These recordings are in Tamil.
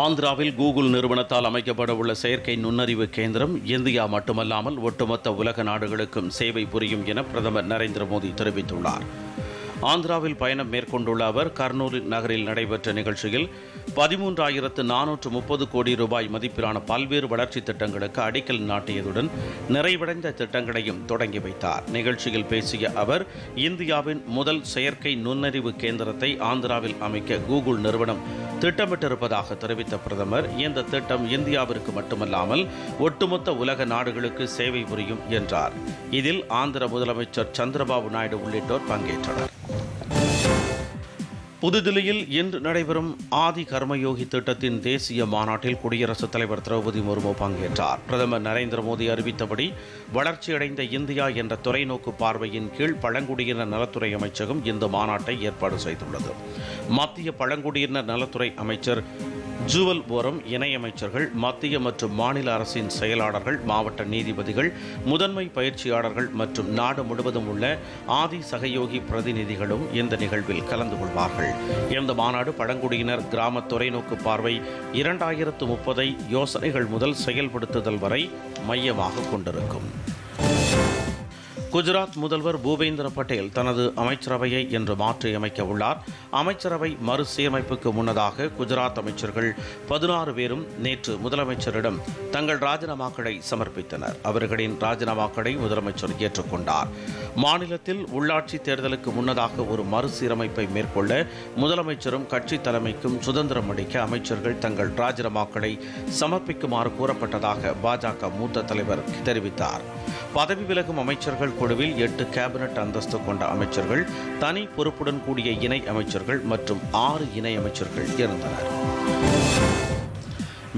ஆந்திராவில் கூகுள் நிறுவனத்தால் அமைக்கப்பட உள்ள செயற்கை நுண்ணறிவு கேந்திரம் இந்தியா மட்டுமல்லாமல் ஒட்டுமொத்த உலக நாடுகளுக்கும் சேவை புரியும் என பிரதமர் நரேந்திர மோடி தெரிவித்துள்ளார். ஆந்திராவில் பயணம் மேற்கொண்டுள்ள அவர் கர்னூல் நகரில் நடைபெற்ற நிகழ்ச்சியில் பதிமூன்றாயிரத்து நானூற்று முப்பது கோடி ரூபாய் மதிப்பிலான பல்வேறு வளர்ச்சி திட்டங்களுக்கு அடிக்கல் நாட்டியதுடன் நிறைவடைந்த திட்டங்களையும் தொடங்கி வைத்தார். நிகழ்ச்சியில் பேசிய அவர் இந்தியாவின் முதல் செயற்கை நுண்ணறிவு கேந்திரத்தை ஆந்திராவில் அமைக்க கூகுள் நிறுவனம் திட்டமிட்டிருப்பதாக தெரிவித்த பிரதமர் இந்த திட்டம் இந்தியாவிற்கு மட்டுமல்லாமல் ஒட்டுமொத்த உலக நாடுகளுக்கு சேவை புரியும் என்றார். இதில் ஆந்திர முதலமைச்சர் சந்திரபாபு நாயுடு உள்ளிட்டோர் பங்கேற்றனர். புதுதில்லியில் இன்று நடைபெறும் ஆதி கர்மயோகி திட்டத்தின் தேசிய மாநாட்டில் குடியரசுத் தலைவர் திரௌபதி முர்மு பங்கேற்றார். பிரதமர் நரேந்திர மோடி அறிவித்தபடி வளர்ச்சியடைந்த இந்தியா என்ற தொலைநோக்கு பார்வையின் கீழ் பழங்குடியினர் நலத்துறை அமைச்சகம் இந்த மாநாட்டை ஏற்பாடு செய்துள்ளது. மத்திய பழங்குடியினர் நலத்துறை அமைச்சர் ஜூவல் ஓரம் இணையமைச்சர்கள் மத்திய மற்றும் மாநில அரசின் செயலாளர்கள் மாவட்ட நீதிபதிகள் முதன்மை பயிற்சியாளர்கள் மற்றும் நாடு முழுவதும் உள்ள ஆதி சகயோகி பிரதிநிதிகளும் இந்த நிகழ்வில் கலந்து கொள்வார்கள். இந்த மாநாடு பழங்குடியினர் கிராம தொலைநோக்கு பார்வை இரண்டாயிரத்து முப்பதை யோசனைகள் முதல் செயல்படுத்துதல் வரை மையமாக கொண்டிருக்கும். குஜராத் முதல்வர் பூபேந்திர பட்டேல் தனது அமைச்சரவையை இன்று மாற்றியமைக்க உள்ளார். அமைச்சரவை மறுசீரமைப்புக்கு முன்னதாக குஜராத் அமைச்சர்கள் பதினாறு பேரும் நேற்று முதலமைச்சரிடம் தங்கள் ராஜினாமாக்களை சமர்ப்பித்தனர். அவர்களின் ராஜினாமாக்களை முதலமைச்சர் ஏற்றுக்கொண்டார். மாநிலத்தில் உள்ளாட்சி தேர்தலுக்கு முன்னதாக ஒரு மறுசீரமைப்பை மேற்கொள்ள முதலமைச்சரும் கட்சி தலைமைக்கும் சுதந்திரம் அளிக்க அமைச்சர்கள் தங்கள் ராஜினாமாக்களை சமர்ப்பிக்குமாறு கூறப்பட்டதாக பாஜக மூத்த தலைவர் தெரிவித்தார். பதவி விலகும் அமைச்சர்கள் குழுவில் எட்டு கேபினட் அந்தஸ்து கொண்ட அமைச்சர்கள் தனி பொறுப்புடன் கூடிய இணை அமைச்சர்கள் மற்றும் ஆறு இணை அமைச்சர்கள் இருந்தனர்.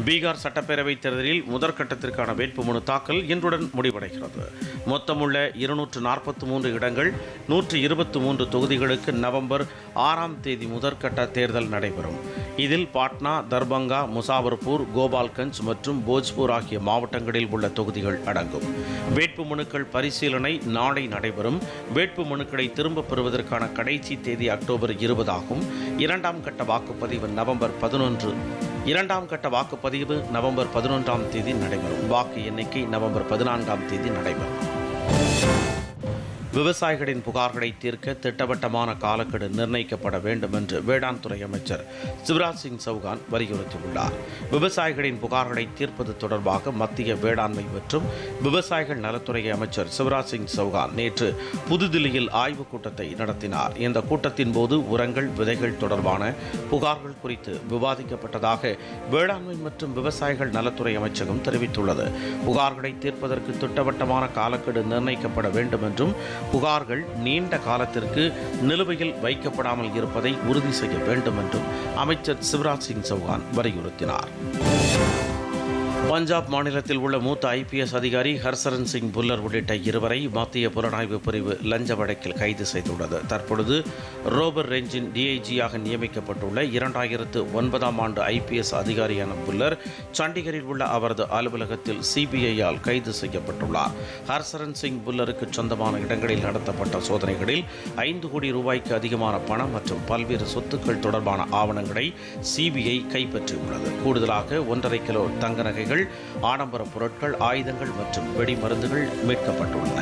பீகார் சட்டப்பேரவைத் தேர்தலில் முதற்கட்டத்திற்கான வேட்புமனு தாக்கல் இன்றுடன் முடிவடைகிறது. மொத்தமுள்ள இருநூற்று நாற்பத்தி மூன்று இடங்கள் நூற்று இருபத்தி மூன்று தொகுதிகளுக்கு நவம்பர் ஆறாம் தேதி முதற்கட்ட தேர்தல் நடைபெறும். இதில் பாட்னா தர்பங்கா முசாபர்பூர் கோபால்கஞ்ச் மற்றும் போஜ்பூர் ஆகிய மாவட்டங்களில் உள்ள தொகுதிகள் அடங்கும். வேட்புமனுக்கள் பரிசீலனை நாளை நடைபெறும். வேட்புமனுக்களை திரும்பப் பெறுவதற்கான கடைசி தேதி அக்டோபர் இருபதாகும் இரண்டாம் கட்ட வாக்குப்பதிவு நவம்பர் பதினொன்று இரண்டாம் கட்ட வாக்குப்பதிவு நவம்பர் பதினொன்றாம் தேதி நடைபெறும். வாக்கு எண்ணிக்கை நவம்பர் பதினான்காம் தேதி நடைபெறும். விவசாயிகளின் புகார்களை தீர்க்க திட்டவட்டமான காலக்கெடு நிர்ணயிக்கப்பட வேண்டும் என்று வேளாண் துறை அமைச்சர் சிவராஜ் சிங் சௌகான் வலியுறுத்தியுள்ளார். விவசாயிகளின் புகார்களை தீர்ப்பது தொடர்பாக மத்திய வேளாண்மை மற்றும் விவசாயிகள் நலத்துறை அமைச்சர் சிவராஜ் சிங் சௌகான் நேற்று புதுதில்லியில் ஆய்வுக் கூட்டத்தை நடத்தினார். இந்த கூட்டத்தின் போது உரங்கள் விதைகள் தொடர்பான புகார்கள் குறித்து விவாதிக்கப்பட்டதாக வேளாண்மை மற்றும் விவசாயிகள் நலத்துறை அமைச்சகம் தெரிவித்துள்ளது. புகார்களை தீர்ப்பதற்கு திட்டவட்டமான காலக்கெடு நிர்ணயிக்கப்பட வேண்டும் என்றும் புகார்கள் நீண்ட காலத்திற்கு நிலுவையில் வைக்கப்படாமல் இருப்பதை உறுதி செய்ய வேண்டும் என்றும் அமைச்சர் சிவராஜ் சிங் சௌகான் வலியுறுத்தினார். பஞ்சாப் மாநிலத்தில் உள்ள மூத்த ஐபிஎஸ் அதிகாரி ஹர்சரன் சிங் புல்லர் உள்ளிட்ட இருவரை மத்திய புலனாய்வு பிரிவு லஞ்ச வழக்கில் கைது செய்துள்ளது. தற்பொழுது ரோபர் ரேஞ்சின் டிஐஜியாக நியமிக்கப்பட்டுள்ள இரண்டாயிரத்து ஒன்பதாம் ஆண்டு ஐபிஎஸ் அதிகாரியான புல்லர் சண்டிகரில் உள்ள அவரது அலுவலகத்தில் சிபிஐயால் கைது செய்யப்பட்டுள்ளார். ஹர்சரன் சிங் புல்லருக்கு சொந்தமான இடங்களில் நடத்தப்பட்ட சோதனைகளில் ஐந்து கோடி ரூபாய்க்கு அதிகமான பணம் மற்றும் பல்வேறு சொத்துக்கள் தொடர்பான ஆவணங்களை சிபிஐ கைப்பற்றியுள்ளது. கூடுதலாக ஒன்றரை கிலோ தங்க நகைகள் ஆடம்பர பொருட்கள் ஆயுதங்கள் மற்றும் வெடிமருந்துகள் மீட்கப்பட்டுள்ளன.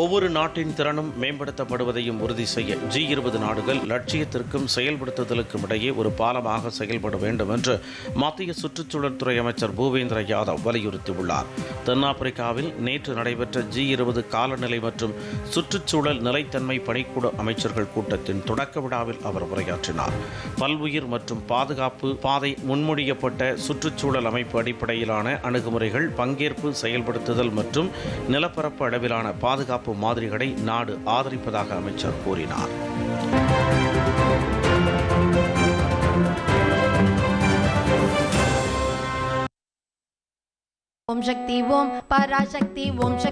ஒவ்வொரு நாட்டின் திறனும் மேம்படுத்தப்படுவதையும் உறுதி செய்ய ஜி இருபது நாடுகள் லட்சியத்திற்கும் செயல்படுத்துதலுக்கும் இடையே ஒரு பாலமாக செயல்பட வேண்டும் என்று மத்திய சுற்றுச்சூழல் துறை அமைச்சர் பூபேந்திர யாதவ் வலியுறுத்தியுள்ளார். தென்னாப்பிரிக்காவில் நேற்று நடைபெற்ற ஜி இருபது காலநிலை மற்றும் சுற்றுச்சூழல் நிலைத்தன்மை பணிக்குழு அமைச்சர்கள் கூட்டத்தின் தொடக்க விழாவில் அவர் உரையாற்றினார். பல்வுயிர் மற்றும் பாதுகாப்பு பாதை முன்மொழியப்பட்ட சுற்றுச்சூழல் அமைப்பு அடிப்படையிலான அணுகுமுறைகள் பங்கேற்பு செயல்படுத்துதல் மற்றும் நிலப்பரப்பு அளவிலான பாதுகாப்பு பாதுகாப்பு மாதிரிகளை நாடு ஆதரிப்பதாக அமைச்சர் கூறினார். ஓம் சக்தி ஓம் பராசக்தி ஓம் சக்தி.